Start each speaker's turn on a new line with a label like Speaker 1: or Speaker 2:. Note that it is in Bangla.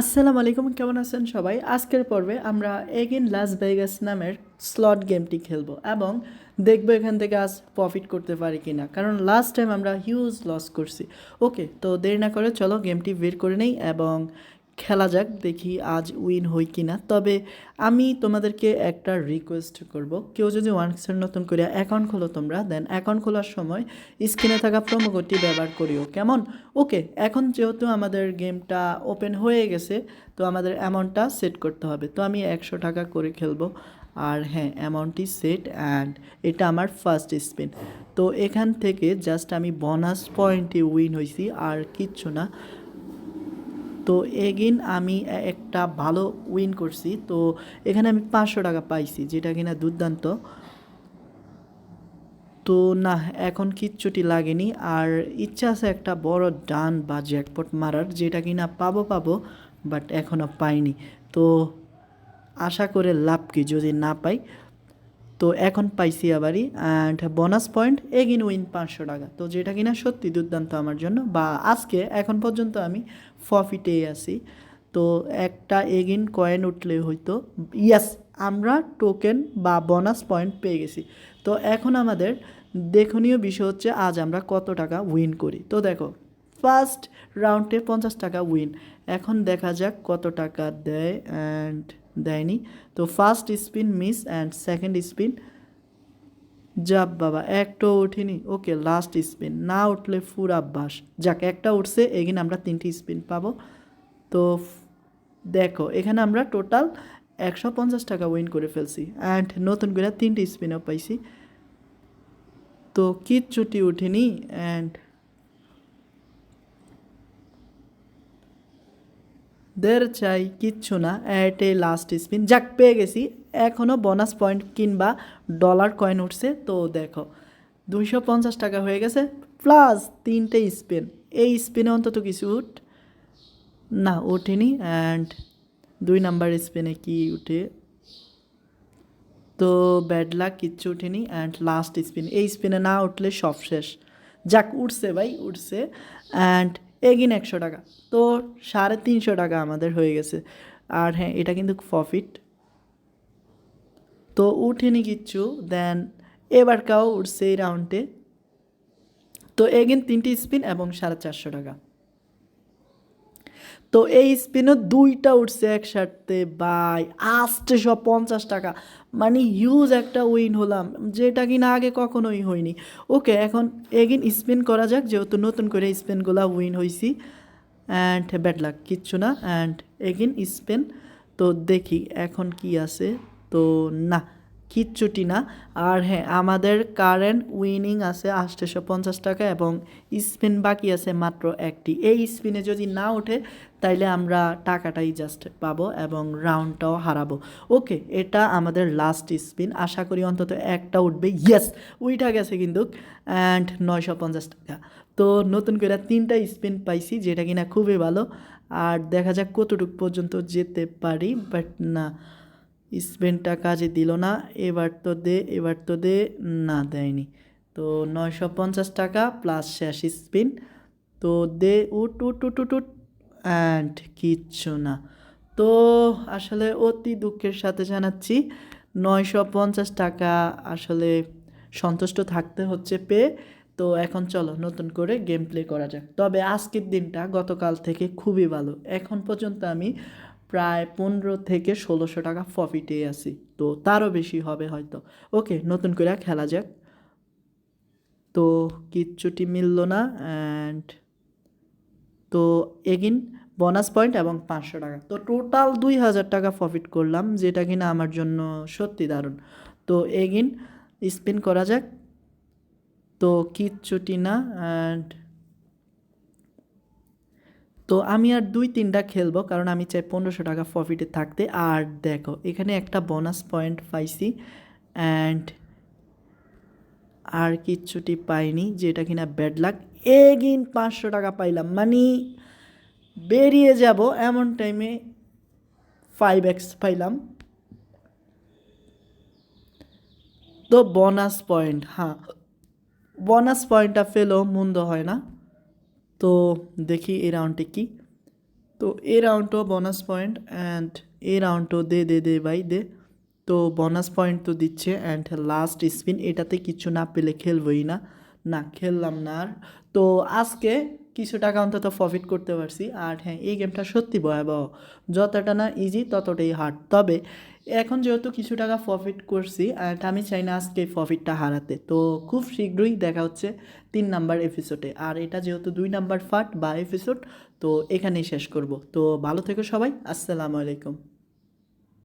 Speaker 1: আসসালামু আলাইকুম, কেমন আছেন সবাই? আজকের পর্বে আমরা এগেন লাস ভেগাস নামের স্লট গেমটি খেলব এবং দেখব এখান থেকে আজ প্রফিট করতে পারি কি না কারণ লাস্ট টাইম আমরা হিউজ লস করছি। ওকে তো দেরি না করে চলো গেমটি বের করে নেই এবং খেলা যাক, দেখি আজ উইন হই কি না তবে আমি তোমাদেরকে একটা রিকোয়েস্ট করব। কেউ যদি ওয়ানক্সের নতুন করে অ্যাকাউন্ট খোলো তোমরা দেন অ্যাকাউন্ট খোলার সময় স্ক্রিনে থাকা কোডটি ব্যবহার করিও। কেমন? ওকে এখন যেহেতু আমাদের গেমটা ওপেন হয়ে গেছে, তো আমাদের অ্যামাউন্টটা সেট করতে হবে। তো আমি একশো টাকা করে খেলব। আর হ্যাঁ অ্যামাউন্টটি সেট অ্যান্ড এটা আমার ফার্স্ট স্পিন তো এখান থেকে জাস্ট আমি বোনাস পয়েন্টে উইন হয়েছি আর কিচ্ছু না। তো এগেন আমি একটা ভালো উইন করছি। তো এখানে আমি পাঁচশো টাকা পাইছি, যেটা কিনা দুর্দান্ত। তো না, এখন কিচ্ছুটি লাগেনি। আর ইচ্ছা আছে একটা বড় ডান বা জ্যাকপট মারার, যেটা কিনা পাবো পাবো বাট এখনও পাইনি। তো আশা করে লাভ কি, যদি না পাই তো এখন পাইছি আবারই and bonus point again win পাঁচশো টাকা। তো যেটা কিনা সত্যি দুর্দান্ত আমার জন্য, বা আজকে, এখন পর্যন্ত আমি প্রফিটেই আছি। তো একটা এগিন কয়েন উঠলে হয়তো ইয়াস আমরা টোকেন বা বোনাস পয়েন্ট পেয়ে গেছি। তো এখন আমাদের দেখনীয় বিষয় হচ্ছে, আজ আমরা কত টাকা উইন করি। তো দেখো ফার্স্ট রাউন্ডে পঞ্চাশ টাকা উইন এখন দেখা যাক কত টাকা দেয় অ্যান্ড দেয়নি। তো first spin miss and second spin যাক বাবা, একটাও উঠিনি ওকে লাস্ট স্পিন না উঠলে ফুর আভ্যাস যাক, একটা উঠছে, এগিন আমরা তিনটি স্পিন পাবো। তো দেখো, এখানে আমরা টোটাল একশো পঞ্চাশ টাকা উইন করে ফেলছি অ্যান্ড নতুন করে তিনটি স্পিনও পাইছি। তো কিচ্ছুটি উঠিনি অ্যান্ড দের চাই কিচ্ছু না এটে লাস্ট স্পিন যাক, পেয়ে গেছি। এখনও বোনাস পয়েন্ট কিংবা ডলার কয়েন উঠছে। তো দেখো, দুইশো পঞ্চাশ টাকা হয়ে গেছে প্লাস তিনটে স্পিন এই স্পিনে অন্তত কিছু উঠ, না ওঠেনি অ্যান্ড দুই নাম্বার স্পিনে কি উঠে? তো ব্যাড লাক কিচ্ছু উঠেনি। অ্যান্ড লাস্ট স্পিন এই স্পিনে না উঠলে সব শেষ। যাক, উঠছে ভাই, উঠছে। অ্যান্ড এগিন একশো টাকা। তো সাড়ে তিনশো টাকা আমাদের হয়ে গেছে। আর হ্যাঁ এটা কিন্তু প্রফিট তো উঠেনি কিচ্ছু দেন এবার কাউ উঠছে এই রাউন্ডে তো এগিন তিনটি স্পিন এবং সাড়ে চারশো টাকা। তো এই স্পিনও দুইটা উঠছে একসাথে বাই আষ্টশো পঞ্চাশ টাকা। মানে হিউজ একটা উইন হলাম, যেটা কিনা আগে কখনোই হয়নি। ওকে এখন এগিন স্পিন করা যাক, যেহেতু নতুন করে স্পিনগুলো উইন হয়েছি অ্যান্ড ব্যাড লাক কিচ্ছু না। অ্যান্ড এগিন স্পিন তো দেখি এখন কি আছে। তো না কিচ্ছুটি না। আর হ্যাঁ আমাদের কারেন্ট উইনিং আছে আটশোশো পঞ্চাশ টাকা এবং স্পিন বাকি আছে মাত্র একটি। এই স্পিনে যদি না ওঠে, তাইলে আমরা টাকাটাই জাস্ট পাবো এবং রাউন্ডটাও হারাবো। ওকে এটা আমাদের লাস্ট স্পিন আশা করি অন্তত একটা উঠবে। ইয়েস উইটা গেছে কিন্তু অ্যান্ড নয়শো পঞ্চাশ টাকা। তো নতুন করে তিনটা স্পিন পাইছি, যেটা কিনা খুবই ভালো। আর দেখা যাক কতটুকু পর্যন্ত যেতে পারি বাট না। স্পেনটা কাজে দিল না, এবার তো দে, এবার তো দে, না দেয়নি। তো নয়শো পঞ্চাশ টাকা প্লাস শেষ স্পিন। তো দে, উট উট উট উট উট অ্যান্ড কিচ্ছু না। তো আসলে অতি দুঃখের সাথে জানাচ্ছি, নয়শো পঞ্চাশ টাকা আসলে সন্তুষ্ট থাকতে হচ্ছে পেয়ে। তো এখন চলো, নতুন করে গেম প্লে করা যাক। তবে আজকের দিনটা গতকাল থেকে খুবই ভালো। এখন পর্যন্ত আমি প্রায় পনেরো থেকে ষোলোশো টাকা প্রফিটে আছি। তো তারও বেশি হবে হয়তো। ওকে নতুন করে খেলা যাক। তো কিচ্ছুটি মিলল না অ্যান্ড তো এগিন বোনাস পয়েন্ট এবং পাঁচশো টাকা। তো টোটাল দুই হাজার টাকা প্রফিট করলাম, যেটা কিনা আমার জন্য সত্যি দারুণ। তো এগিন স্পিন করা যাক। তো কিচ্ছুটি না অ্যান্ড তো আমি আর দুই তিনটা খেলব, কারণ আমি চাই পনেরোশো টাকা প্রফিটে থাকতে। আর দেখো, এখানে একটা বোনাস পয়েন্ট পাইছি অ্যান্ড আর কিচ্ছুটি পাইনি, যেটা কিনা ব্যাড লাক এগিন পাঁচশো টাকা পাইলাম মানে বেরিয়ে যাব এমন টাইমে ফাইভ এক্স পাইলাম। তো বোনাস পয়েন্ট হ্যাঁ বোনাস পয়েন্টটা ফেলেও মন্দ হয় না। তো দেখি এই রাউন্ডে কি? তো এই রাউন্ডও বোনাস পয়েন্ট অ্যান্ড এই রাউন্ডও দে দে দে, ভাই, দে। তো বোনাস পয়েন্ট তো দিচ্ছে অ্যান্ড লাস্ট স্পিন এটাতে কিছু না পেলে খেলবই না। না, খেললাম না আর। তো আজকে কিছু টাকা অন্তত প্রফিট করতে পারছি। আর হ্যাঁ এই গেমটা সত্যি ভয়াবহ। যতটা না ইজি ততটাই হার্ড তবে এখন যেহেতু কিছু টাকা প্রফিট করছি অ্যান্ড আমি চাই না আজকে প্রফিটটা হারাতে। তো খুব শীঘ্রই দেখা হচ্ছে তিন নাম্বার এপিসোডে আর এটা যেহেতু দুই নাম্বার ফার্ট বা এপিসোড তো এখানেই শেষ করব। তো ভালো থেকো সবাই। আসসালামু আলাইকুম।